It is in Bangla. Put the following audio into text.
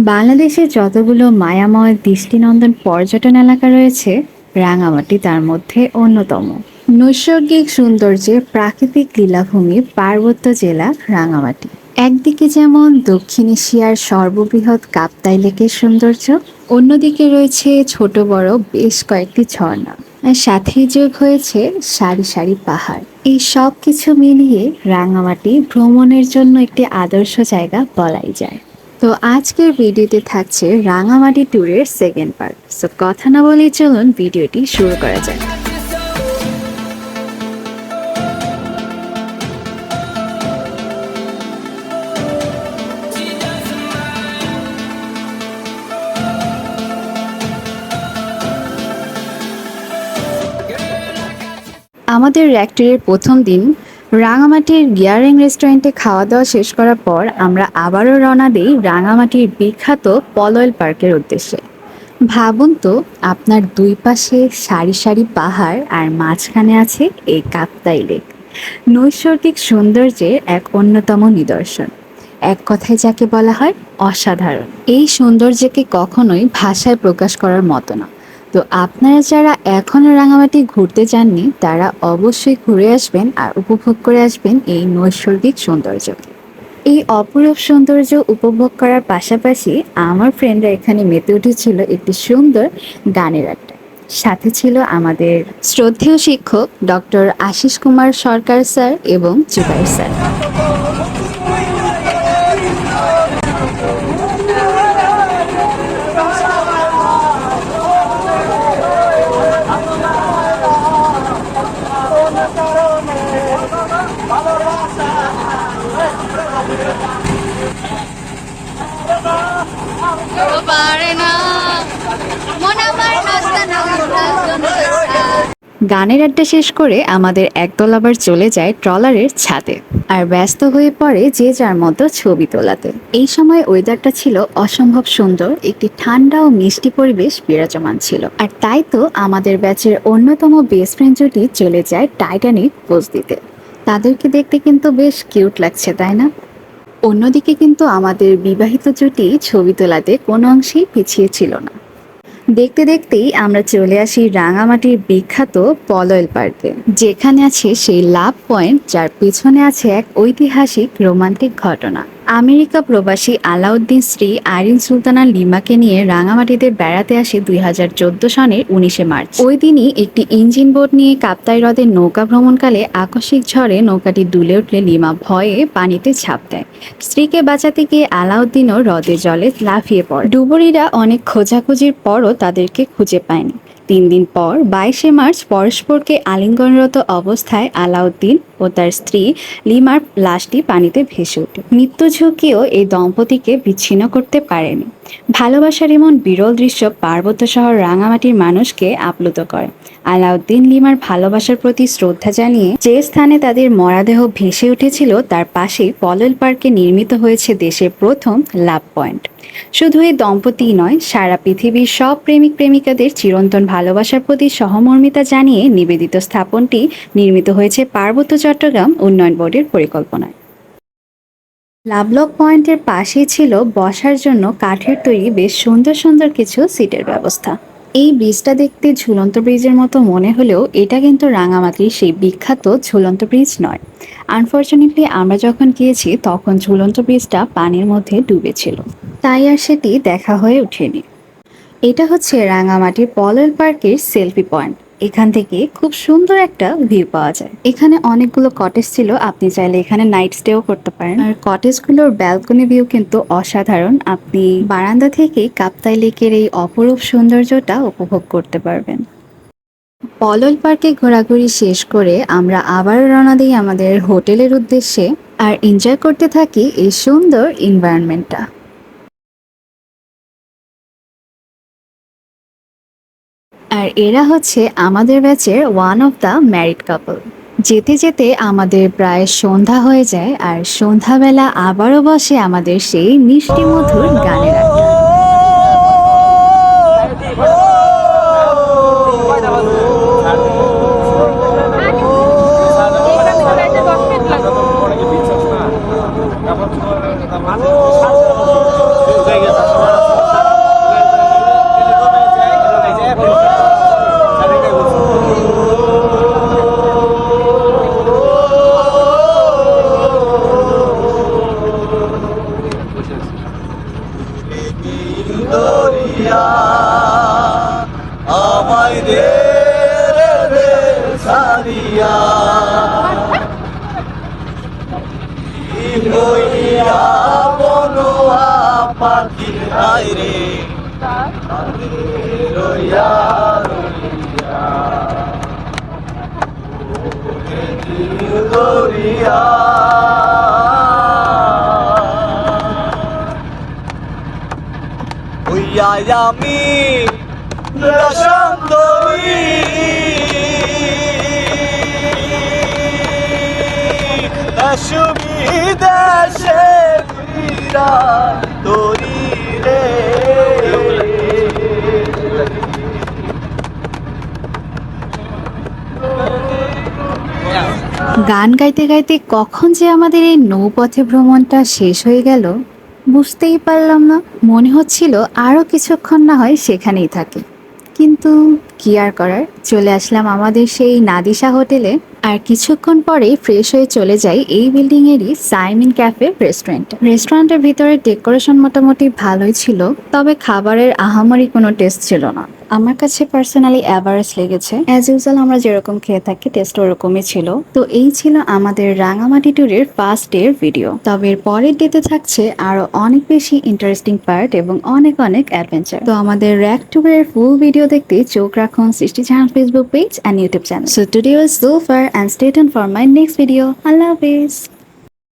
বাংলাদেশে যতগুলো মায়াময় দৃষ্টিনন্দন পর্যটন এলাকা রয়েছে, রাঙামাটি তার মধ্যে অন্যতম। নৈসর্গিক সৌন্দর্যে প্রাকৃতিক লীলাভূমি পার্বত্য জেলা রাঙামাটি। একদিকে যেমন দক্ষিণ এশিয়ার সর্ববৃহৎ কাপ্তাই লেকের সৌন্দর্য, অন্যদিকে রয়েছে ছোট বড় বেশ কয়েকটি ঝর্ণা। আর সাথেই যোগ হয়েছে সারি সারি পাহাড়। এই সব কিছু মিলিয়ে রাঙামাটি ভ্রমণের জন্য একটি আদর্শ জায়গা বলাই যায়। তো আজকের ভিডিওতে থাকছে রাঙামাটি ট্যুরের সেকেন্ড পার্ট সো কথা না বলেই চলুন ভিডিওটি শুরু করা যায় আমাদের র্যাক্টরের প্রথম দিন রাঙামাটির গিয়ারিং রেস্টুরেন্টে খাওয়া দাওয়া শেষ করার পর আমরা আবারও রওনা দিই রাঙামাটির বিখ্যাত পলয়েল পার্কের উদ্দেশ্যে। ভাবুন তো, আপনার দুই পাশে সারি সারি পাহাড় আর মাঝখানে আছে এই কাপ্তাই লেক। নৈসর্গিক সৌন্দর্যের এক অন্যতম নিদর্শন। এক কথায় যাকে বলা হয় অসাধারণ। এই সৌন্দর্যকে কখনোই ভাষায় প্রকাশ করার মতো না। তো আপনারা যারা এখনও রাঙামাটি ঘুরতে যাননি তারা অবশ্যই ঘুরে আসবেন আর উপভোগ করে আসবেন এই নৈসর্গিক সৌন্দর্যকে। এই অপরূপ সৌন্দর্য উপভোগ করার পাশাপাশি আমার ফ্রেন্ডরা এখানে মেতে উঠেছিল একটি সুন্দর গানের আড্ডা। সাথে ছিল আমাদের শ্রদ্ধেয় শিক্ষক ডক্টর আশিস কুমার সরকার স্যার এবং জুবাইর স্যার পারে না মন আমার নাচতে না গানের আড্ডা শেষ করে আমাদের একদল আবার চলে যায় ট্রলারের ছাদে আর ব্যস্ত হয়ে পড়ে যে যার মতো ছবি তোলাতে। এই সময় ওয়েদারটা ছিল অসম্ভব সুন্দর, একটি ঠান্ডা ও মিষ্টি পরিবেশ বিরাজমান ছিল। আর তাই তো আমাদের ব্যাচের অন্যতম বেস্ট ফ্রেন্ড জুটি চলে যায় টাইটানিক পোজ দিতে। তাদেরকে দেখতে কিন্তু বেশ কিউট লাগছে, তাই না? অন্যদিকে কিন্তু আমাদের বিবাহিত জুটি ছবি তোলাতে কোনো অংশেই পিছিয়ে ছিল না। দেখতে দেখতেই আমরা চলে আসি রাঙামাটির বিখ্যাত পলয়েল পার্কে। যেখানে আছে সেই লাভ পয়েন্ট, যার পিছনে আছে এক ঐতিহাসিক রোমান্টিক ঘটনা। আমেরিকা প্রবাসী আলাউদ্দিন শ্রী আরিন সুলতানা লিমাকে নিয়ে রাঙামাটিতে বেড়াতে আসে দুই হাজার চোদ্দ সনের উনিশে মার্চ। ওই দিনই একটি ইঞ্জিন বোট নিয়ে কাপ্তাই হ্রদের নৌকা ভ্রমণকালে আকস্মিক ঝড়ে নৌকাটি দুলে উঠলে লিমা ভয়ে পানিতে ছাপ দেয়। স্ত্রীকে বাঁচাতে গিয়ে আলাউদ্দিনও হ্রদের জলে লাফিয়ে পড়ে। ডুবুরিরা অনেক খোঁজাখুঁজির পরও তাদেরকে খুঁজে পায়নি। তিন দিন পর বাইশে মার্চ পরস্পরকে আলিঙ্গনরত অবস্থায় আলাউদ্দিন ও তার স্ত্রী লিমার লাশটি পানিতে ভেসে ওঠে। মৃত্যু ঝুঁকিও এই দম্পতিকে বিচ্ছিন্ন করতে পারেনি। ভালোবাসার এমন বিরল দৃশ্য পার্বত্য শহর রাঙামাটির মানুষকে আপ্লুত করে। আলাউদ্দিন লিমার ভালোবাসার প্রতি শ্রদ্ধা জানিয়ে যে স্থানে তাদের মরাদেহ ভেসে উঠেছিল, তার পাশেই পলল পার্কে নির্মিত হয়েছে দেশের প্রথম লাভ পয়েন্ট। শুধু এই দম্পতিই নয়, সারা পৃথিবীর সব প্রেমিক প্রেমিকাদের চিরন্তন ভালোবাসার প্রতি সহমর্মিতা জানিয়ে নিবেদিত স্থাপনটি নির্মিত হয়েছে পার্বত্য চট্টগ্রাম উন্নয়ন বোর্ডের পরিকল্পনায়। লাভলক পয়েন্টের পাশেই ছিল বসার জন্য কাঠের তৈরি বেশ সুন্দর সুন্দর কিছু সিটের ব্যবস্থা। এই ব্রিজটা দেখতে ঝুলন্ত ব্রিজের মতো মনে হলেও এটা কিন্তু রাঙামাটির সেই বিখ্যাত ঝুলন্ত ব্রিজ নয়। আনফর্চুনেটলি আমরা যখন গিয়েছি, তখন ঝুলন্ত ব্রিজটা পানির মধ্যে ডুবেছিল। তাই আর সেটি দেখা হয়ে ওঠেনি। এটা হচ্ছে রাঙামাটির পলল পার্কের সেলফি পয়েন্ট। এখান থেকে খুব সুন্দর একটা ভিউ পাওয়া যায়। এখানে অনেকগুলো কটেজ ছিল, আপনি চাইলে এখানে নাইট স্টেও করতে পারেন। আর কটেজগুলোর ব্যালকনি ভিউ কিন্তু অসাধারণ। আপনি বারান্দা থেকে কাপ্তাই লেকের এই অপরূপ সৌন্দর্যটা উপভোগ করতে পারবেন। পলল পার্কে ঘোরাঘুরি শেষ করে আমরা আবার রওনা দিই আমাদের হোটেলের উদ্দেশ্যে আর এনজয় করতে থাকি এই সুন্দর এনভায়রনমেন্টটা আর এরা হচ্ছে আমাদের ব্যাচের one of the married couple যেতে যেতে আমাদের প্রায় সন্ধ্যা হয়ে যায় আর সন্ধ্যাবেলা আবারও বসে আমাদের সেই মিষ্টি মধুর গানের আড্ডা। দরিয়া আমায় রে রে সারিয়া হইয়া বনোয়া পাখি আয় রে। রইয়া। রইয়া হইয়া আমি রসন্তরী গান গাইতে গাইতে কখন যে আমাদের এই নৌপথে ভ্রমণটা শেষ হয়ে গেল বুঝতেই পারলাম না। মনে হচ্ছিল আরও কিছুক্ষণ না হয় সেখানেই থাকে। কিন্তু কি আর করার? চলে আসলাম আমাদের সেই নাদিশা হোটেলে। আর কিছুক্ষণ পরেই ফ্রেশ হয়ে চলে যাই এই বিল্ডিংয়েরই সাইমিন ক্যাফে রেস্টুরেন্ট রেস্টুরেন্টের ভিতরে ডেকোরেশন মোটামুটি ভালোই ছিল, তবে খাবারের আহামারি কোনো টেস্ট ছিল না। আমার কাছে পার্সোনালি অ্যাভারেজ লেগেছে। অ্যাজ ইউজুয়াল আমরা যেরকম খেয়ে থাকি টেস্ট ওরকমই ছিল। তো এই ছিল আমাদের রাঙামাটি ট্যুরের ফার্স্ট ডে এর ভিডিও তবে এর পরের ডেতে থাকছে আরও অনেক বেশি ইন্টারেস্টিং পার্ট এবং অনেক অনেক অ্যাডভেঞ্চার তো আমাদের র্যাক ট্যুরের ফুল ভিডিও দেখতে চোখ রাখুন Srishti channel Facebook page and YouTube channel so today was so far and stay tune for my next video Allah Hafiz.